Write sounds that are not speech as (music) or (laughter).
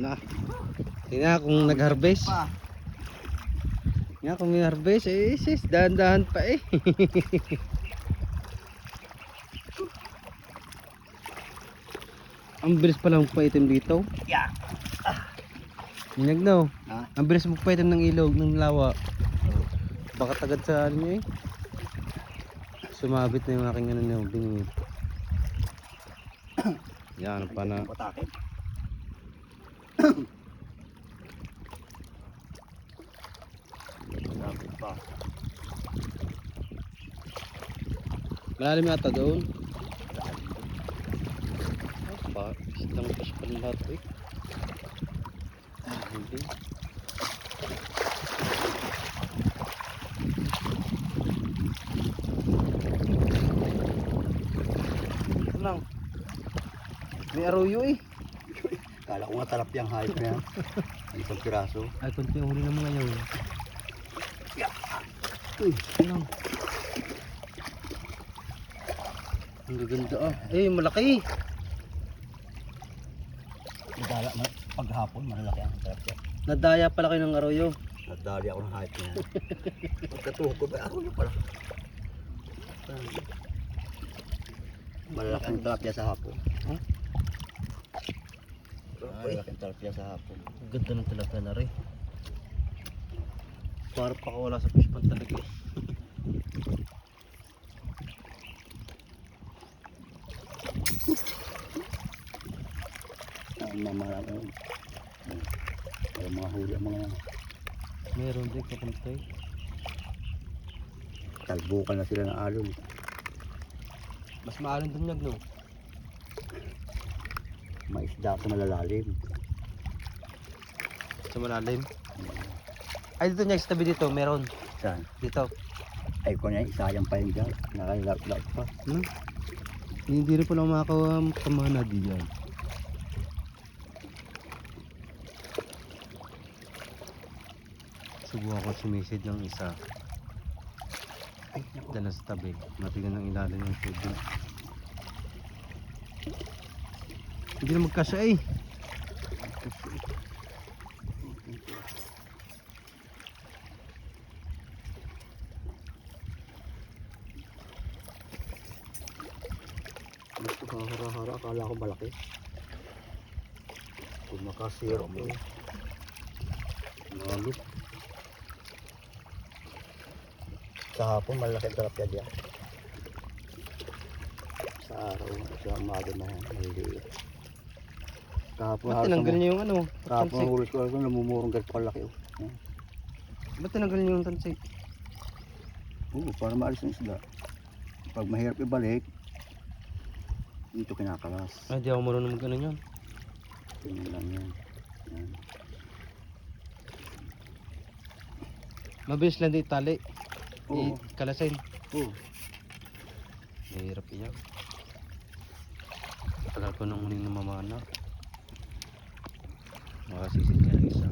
Ano? Tingnan kung nag-harvest. Tingnan kung may harvest. Eh, sis, dahan-dahan pa eh. (laughs) Ang bilis pala magpaitim dito. Yeah. Inyag no. Ha? Ang bilis magpaitim ng ilog, ng lawa. Baka tagad sa ano eh. Sumabit na yung aking ano nyo, bingi. (coughs) Yan, pa na. Malalim yata doon. Ba, isang pa lahat eh. Hindi. Lang. May aroyo eh. Kala ko nga talap yung hype na yan. Ang (laughs) Isang piraso. Ay, konti ang huli ng mga yaw. Uy. Lang. Ang gaganda ah. Eh, malaki. Nadala na paghapon, malalaki ang talap yan. Nadaya pala kayo ng aroyo. Nadali ako ng hype na yan. (laughs) Pagkatuho ko, ba ako na pala. Malalaki ang talap yan sa hapon. Ha? Malalaki ang talap yan sa hapon. Ang ganda ng tilapia na rin. Para pa wala sa fish pond talaga eh. Ang mga mga ano, ang mga huli ang mga Meron din kapantay. talbukan na sila ng alon. Mas maalon dun yag no? May isda sa malalalim. Sa malalim. Ay dito niya sa tabi dito, meron. Saan? Dito. Ay ko na isayang pa yun dyan. Nakalalap pa. Hmm? Hindi rin pala makakawa kamana diyan. Subukan ko sumisid ng isa. Ay. Dala sa tabi. Matigan ng ilalim ng tubig. Hindi na magkasya eh. Gusto ka hara-hara. Akala ko malaki. Kung makasiro mo. Nalip. Sa hapon, malaki ang talapya diyan. Sa araw, sa umaga na yan, maliliit. Kahapon, Ba't halos tinanggal namu- niyo yung ano? kahapon Tansik? hulos ko, ako, namumurong ganito kalaki. Oh. Ba't tinanggal niyo yung tansik? Oo, para maalis ng isda. Pag mahirap ibalik, dito kinakalas. Ay, di ako marunong mag ano yun. Ganyan lang yan. Yan. Mabilis lang di tali. Oo. Kalasin. Oo. Mahirap iyan. Tagal ko nung huling namamana. Makasisid ka ng isa.